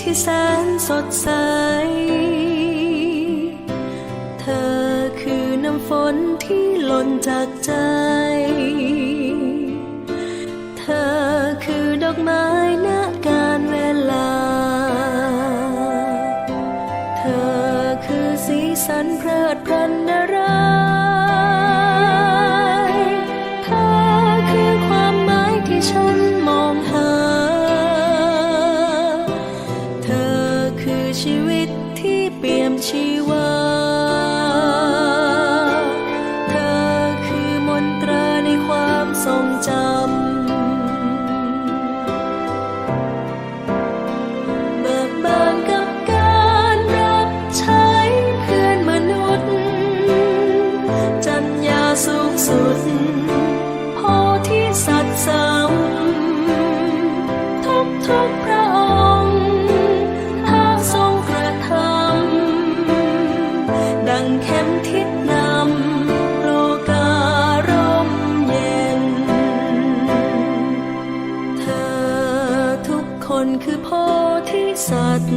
ที่แสนสดใส เธอคือน้ำฝนที่หล่นจากใจ เธอคือดอกไม้ณการเวลา เธอคือสีสันเพลิดเพลินนารา สุดโพธิสัตว์สมทุกทุกพระองค์ถ้าทรงกระทำดังเข็มทิศนำโลการมเย็น เธอทุกคนคือโพธิสัตว์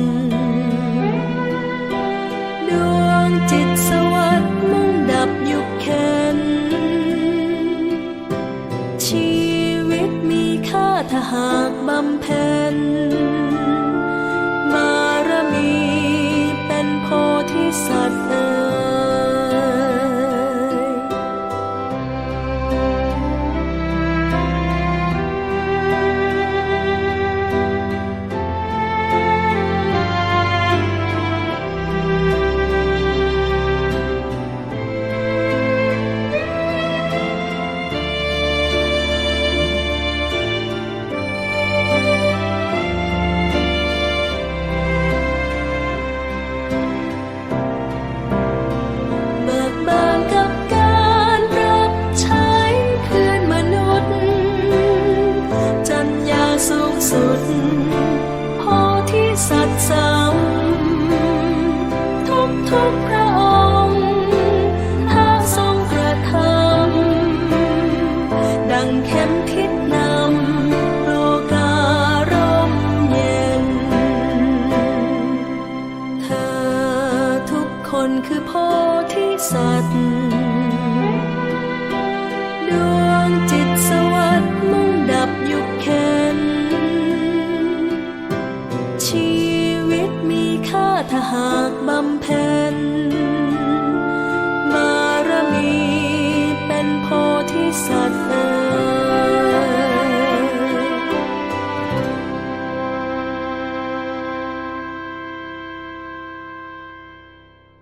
ค่าถ้าหากบำเพ็ญ ทุกพระองค์ถ้าทรงกระทำดังเข็มทิศนำโลการมเย็น เธอทุกคนคือโพธิสัตว์ดวงจิตสวัสดิ์มุ่งดับยุคเข็นชี มีค่าถ้าหากบำเพ็ญบารมีเป็นโพธิสัตว์